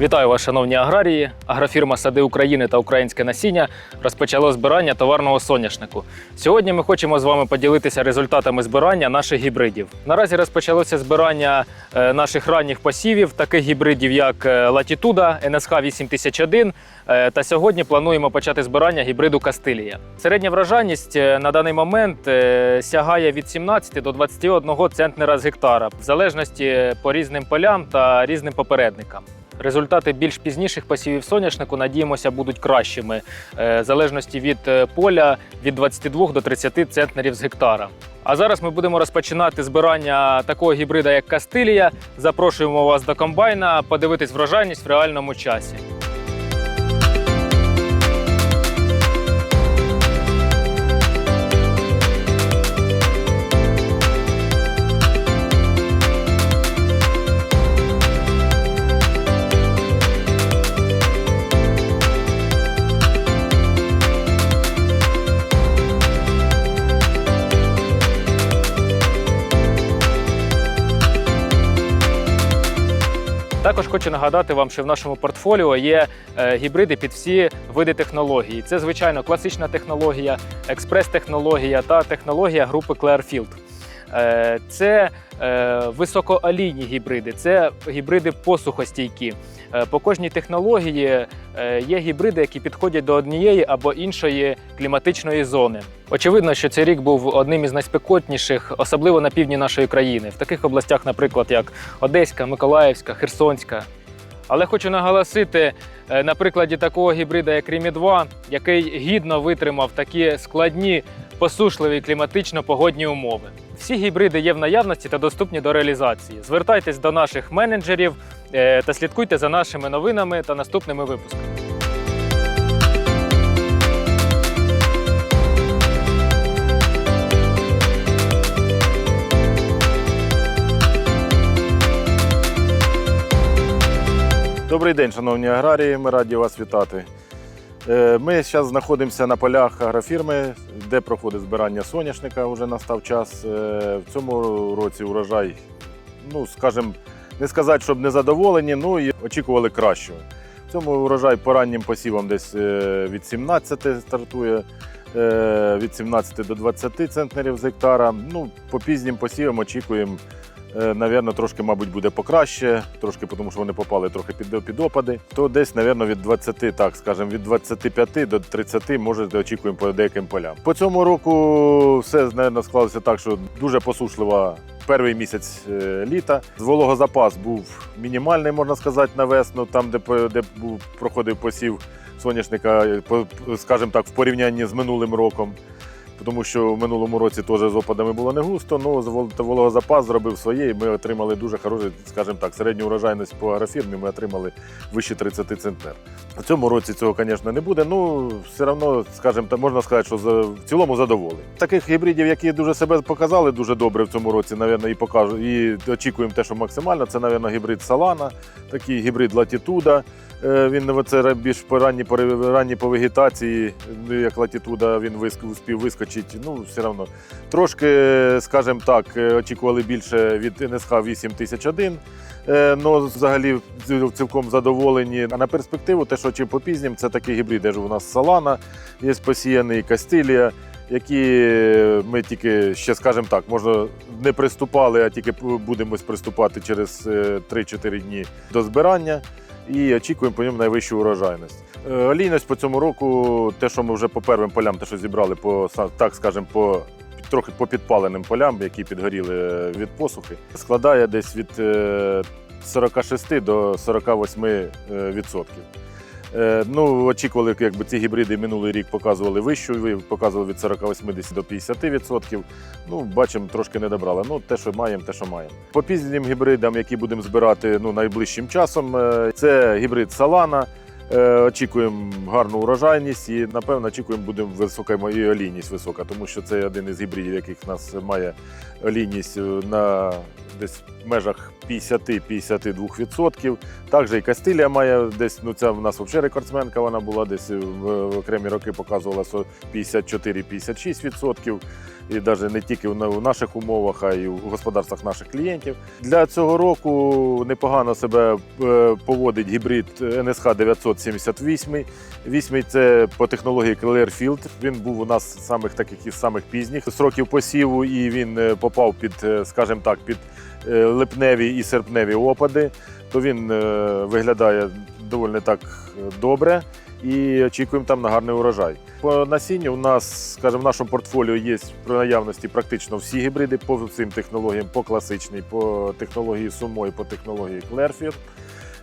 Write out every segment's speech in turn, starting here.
Вітаю вас, шановні аграрії. Агрофірма Сади України та Українське насіння розпочало збирання товарного соняшнику. Сьогодні ми хочемо з вами поділитися результатами збирання наших гібридів. Наразі розпочалося збирання е, наших ранніх посівів, таких гібридів, як е, Latituda, NSH 8001. е, Та сьогодні плануємо почати збирання гібриду Кастилія. Середня врожайність е, на даний момент сягає від 17 до 21 центнера з гектара, в залежності по різним полям та різним попередникам. Результати більш пізніших посівів соняшнику, надіємося, будуть кращими, е, в залежності від е, поля від 22 до 30 центнерів з гектара. А зараз ми будемо розпочинати збирання такого гібрида, як Кастилія. Запрошуємо вас до комбайна подивитись врожайність в реальному часі. Також хочу нагадати вам, що в нашому портфоліо є е, гібриди під всі види технологій. Це, звичайно, класична технологія, експрес-технологія та технологія групи Clearfield. Е, Це е, високоалійні гібриди, це гібриди посухостійкі. Е, По кожній технології е, є гібриди, які підходять до однієї або іншої кліматичної зони. Очевидно, що цей рік був одним із найспекотніших, особливо на півдні нашої країни, в таких областях, наприклад, як Одеська, Миколаївська, Херсонська. Але хочу наголосити е, на прикладі такого гібрида, як Рімі 2, який гідно витримав такі складні, посушливі кліматично-погодні умови. Всі гібриди є в наявності та доступні до реалізації. Звертайтесь до наших менеджерів е, та слідкуйте за нашими новинами та наступними випусками. Добрий день, шановні аграрії. Ми раді вас вітати. Е, Ми зараз знаходимося на полях агрофірми, де проходить збирання соняшника. Вже настав час. Е, В цьому році урожай, ну скажімо, не сказати, щоб не задоволені, ну і очікували кращого. В цьому урожай по раннім посівам десь е, від 17 стартує, від 17 до 20 центнерів з гектара. Ну, по пізнім посівам очікуємо Навірно, трошки, мабуть, буде покраще, трошки, тому що вони попали трохи під, під опади. То десь, навірно, від 20, так скажемо, від 25 до 30 може очікуємо по деяким полям. По цьому року все, навірно, склалося так, що дуже посушлива перший місяць е, літа. Вологозапас був мінімальний, можна сказати, на весну, там, де, де був, проходив посів соняшника, е, скажімо так, в порівнянні з минулим роком тому що в минулому році теж з опадами було не густо, ну з вологозапас зробив своє, і ми отримали дуже хорошу, скажімо так, середню урожайність по агрофірмі ми отримали вище 30 центнер. В цьому році цього, звісно, не буде. Ну все одно, скажімо можна сказати, що в цілому задоволені. Таких гібридів, які дуже себе показали дуже добре в цьому році, напевно, і покажу, і очікуємо те, що максимально. Це, напевно, гібрид Салана, такий гібрид Латітуда. Е, Він це більш по ранні, по ранні по вегетації, ну, як латітуда, він успів вискочити. Ну, все одно. Трошки, скажімо так, е, очікували більше від НСХ 8001. Ну, взагалі цілком задоволені. А на перспективу, те, що чи по пізнім, це такі гібриди. У нас Салана є посіяний, Кастилія, які ми тільки ще, скажімо так, можна не приступали, а тільки будемо приступати через е, 3-4 дні до збирання і очікуємо по ньому найвищу урожайність. Е, Олійність по цьому року, те, що ми вже по первим полям, те, що зібрали по так, скажемо, по трохи по підпаленим полям, які підгоріли е, від посухи, складає десь від е, 46 до 48 е, відсотків. Е, Ну, очікували, якби ці гібриди минулий рік показували вищу, ви- показували від 48 до 50 відсотків. Ну, бачимо, трошки не добрали. Ну, те, що маємо, те, що маємо. По пізнім гібридам, які будемо збирати ну, найближчим часом, е, це гібрид Салана. Очікуємо гарну урожайність і, напевно, очікуємо, будемо висока і олійність висока, тому що це один із гібридів, яких в нас має олійність на десь в межах 50-52%. Також і Кастилія має десь, ну це в нас взагалі рекордсменка, вона була десь в, в окремі роки показувала 54-56%. І навіть не тільки в наших умовах, а й у господарствах наших клієнтів. Для цього року непогано себе е, поводить гібрид НСХ 978. Вісьмий це по технології Clearfield. Він був у нас самих таких із самих пізніх сроків посіву, і він е, попав під, е, скажімо так, під липневі і серпневі опади. То він е, виглядає доволі так е, добре і очікуємо там на гарний урожай. По насінню у нас, скажімо, в нашому портфоліо є при наявності практично всі гібриди по всім технологіям, по класичній, по технології Сумо і по технології Clearfield.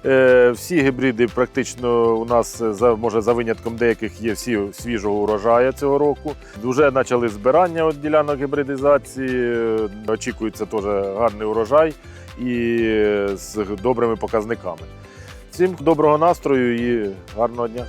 Е, Всі гібриди практично у нас е, за може за винятком деяких є всі свіжого урожаю цього року. Вже почали збирання от ділянок гібридизації. Е, Очікується теж гарний урожай і з добрими показниками. Всім доброго настрою і гарного дня.